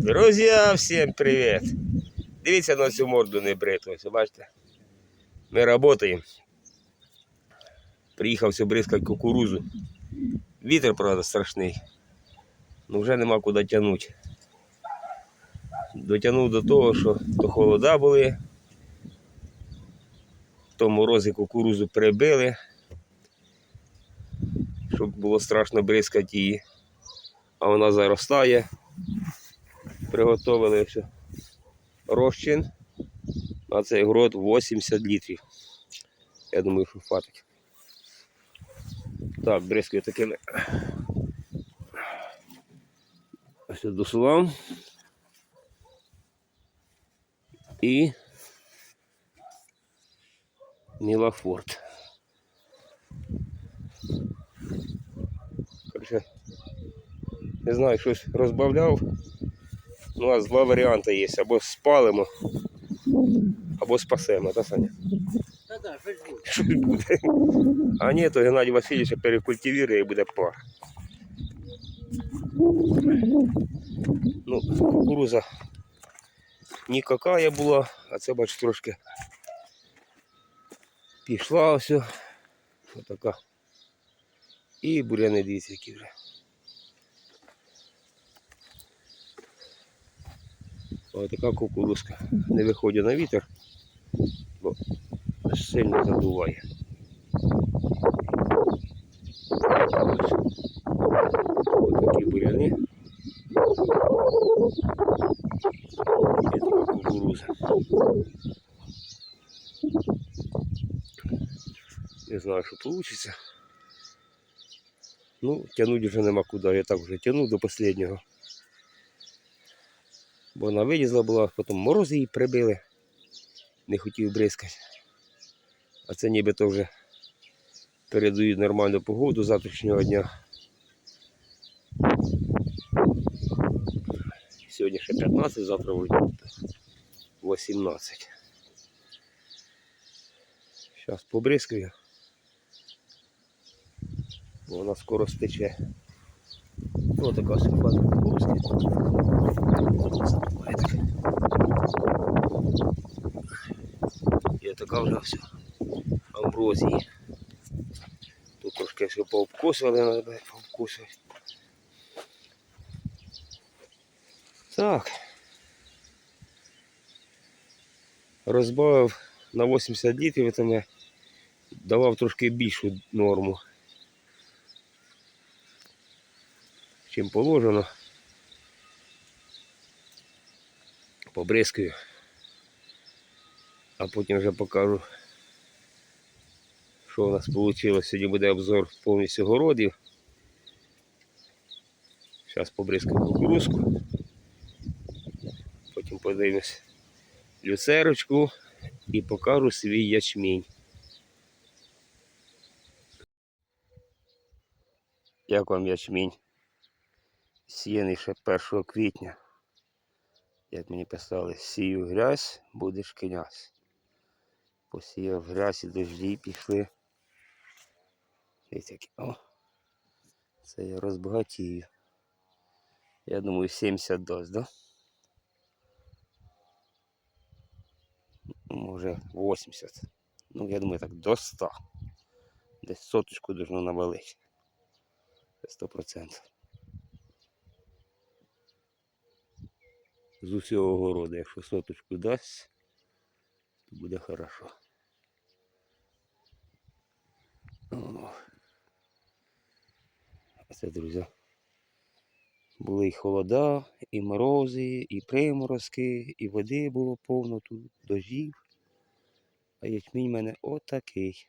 Друзі, всім привіт! Дивіться на цю морду не бриту, ось бачите? Ми працюємо. Приїхав все бризкати кукурузу. Вітер, правда, страшний. Ну вже нема куди тягнути. Дотягнув до того, що то холода були, то морози кукурузу прибили, щоб було страшно бризкати її. А вона заростає. Приготовили все. розчин на цей грот 80 літрів. Я думаю, що хватить. Так, бризкаю такими. Ось до слам. І Мілафорт. Короче, не знаю, щось розбавляв. Ну, у нас два варіанти є. Або спалимо, або спасемо, так, Саня? Та да, щось буде. Щось буде. А ні, то Геннадій Васильович перекультивірує і буде пар. Ну, кукуруза нікакая була, а це бач трошки пішла ось. Отака. І буряни дивіться, які вже. Ось така кукурузка. Не виходить на вітер, бо сильно задуває. Ось такі буряни. І така кукуруза. Не знаю, що вийде. Ну, тягнуть вже нема куди. Я так вже тягнув до останнього. Бо вона вилізла була, потім морози її прибили. Не хотів бризкати. А це нібито вже передають нормальну погоду завтрашнього дня. Сьогодні ще 15, завтра буде 18. Зараз побризкаю. Бо вона скоро стече. Ось така симпатика кукурузки. І така вже все. Амброзії. Тут трошки все пообкусували, треба пообкусувати. Так. Розбавив на 80 літрів, я давав трошки більшу норму. Чим положено. Побризкаю. А потім вже покажу, що у нас вийшло. Сьогодні буде обзор повністю городів. Зараз побризкаю кукурузку. Потім подивимось люцерочку і покажу свій ячмінь. Як вам ячмінь? Сіяний ще 1 квітня. Як мені писали, сію грязь, будеш князь. Посіяв грязь і дожді пішли. О, це я розбагатію. Я думаю, 70 дасть, да? Може 80. Ну, я думаю, так до 100. Десь соточку должно навалити. Це 100%. З усього городу, якщо соточку дасть, то буде хорошо. О. А це, друзі, були і холода, і морози, і приморозки, і води було повно тут, дождів. А ячмінь в мене отакий.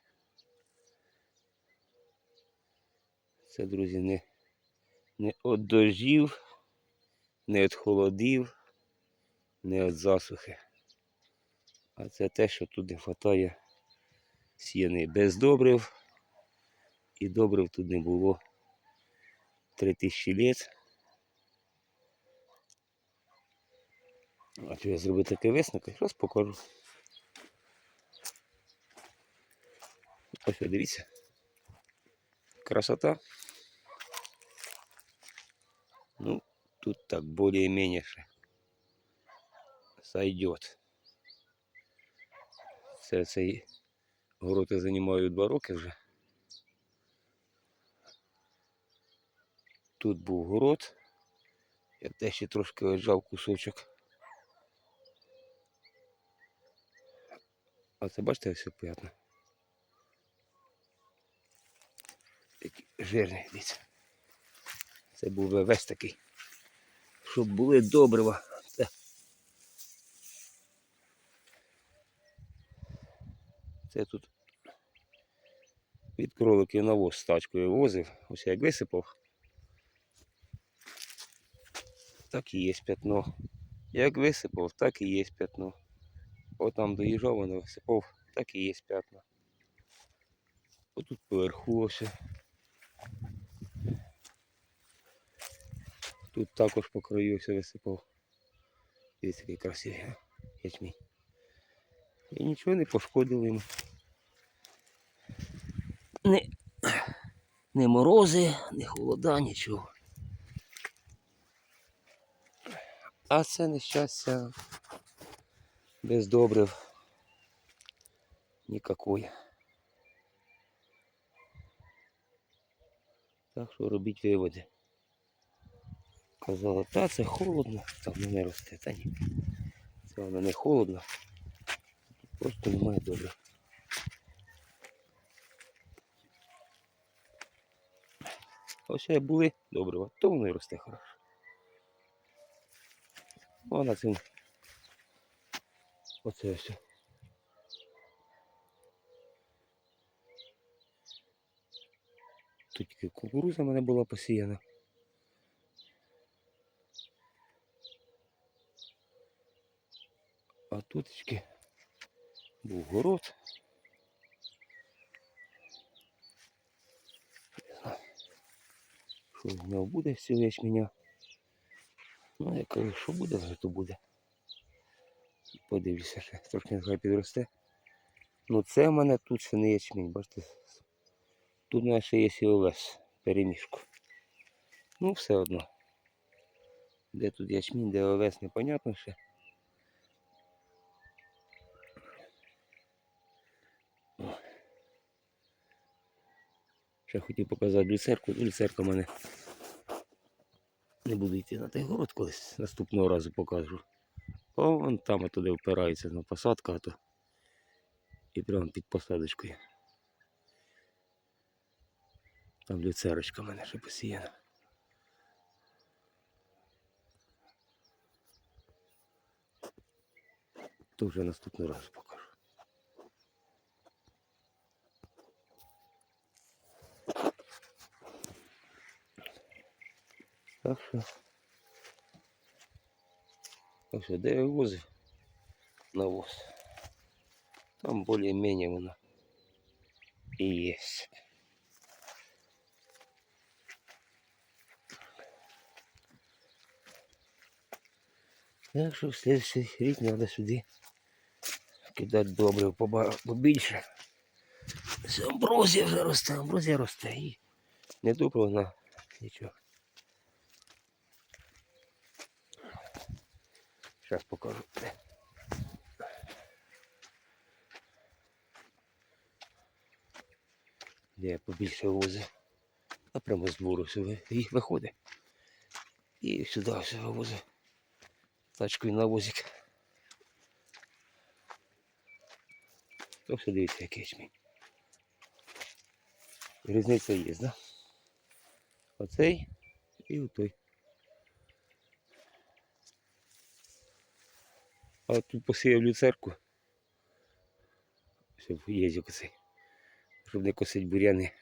Це, друзі, не, не від дождів, не від холодів, не від засухи. А це те, що тут не вистачає сіяни без добрив. І добрив тут не було 3000 літ. А що я зробив такий висновок, зараз покажу. Ось дивіться. Красота. Ну, тут так более-менее ще сойдет. Це цей город я займаю два роки вже. Тут був город. Я те ще трошки віджав кусочок. А це бачите все п'ятна. Такий жирний дивіться. Це був весь такий. Щоб були добрива. Це. Тут від кроликів навоз з тачкою возив. Ось як висипав. Так і є п'ятно. Як висипав, так і є п'ятно. От там доїжджав, воно висипав, так і є п'ятна. Отут поверху ось. Тут також по все висипав. Дивіться, який красивий ячмінь. І нічого не пошкодило йому. Не морози, не холода, нічого. А це нещастя без добрив нікакої. Так що робіть виводи. Казала, та це холодно, там воно не росте, та ні. Це воно не холодно. Просто немає добре. Ось як були добрива, то воно і росте хорошо. О, на цьому. Оце все. Тут тільки кукуруза в мене була посіяна. А тут тільки був город. Не знаю, що в нього буде цього ячменя. Ну, я кажу, що буде, то буде. Подивлюся ще, трошки нехай підросте. Ну це в мене тут ще не ячмінь, бачите. Тут у мене ще є сіловес, переміжку. Ну, все одно. Де тут ячмінь, де овес, непонятно ще. Ще хотів показати люцерку, ну, люцерка в мене. Не буду йти на той город колись, наступного разу покажу. О, вон там туди впирається на посадка, а то і прямо під посадочкою. Там люцерочка в мене ще посіяна. То вже наступний раз покажу. Так що. Так що, де я возив навоз? Там більш-менш воно і є. Так що в следующий рік треба сюди кидати добре поба- побільше. Це амброзія вже росте, амброзія росте і не добре вона нічого. Зараз покажу. Де. Побільше возив. А прямо з двору все їх виходить. І сюди все вивозив. Тачкою на возик. То дивіться, який ячмінь. Різниця є, да? Оцей і отой. А тут посіяв люцерку. Щоб їздив оцей. Щоб не косить буряни.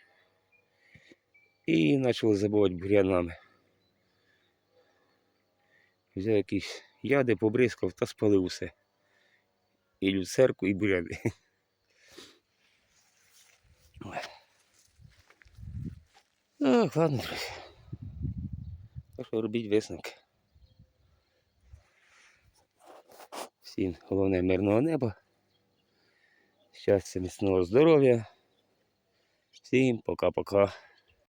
І почали забивати бурянами. Взяв якісь яди, побризкав та спалив усе. І люцерку, і буряни. Ох, ладно, друзі. Так що робіть висновки. Всім головне мирного неба. Щастя, міцного здоров'я. Всім пока-пока.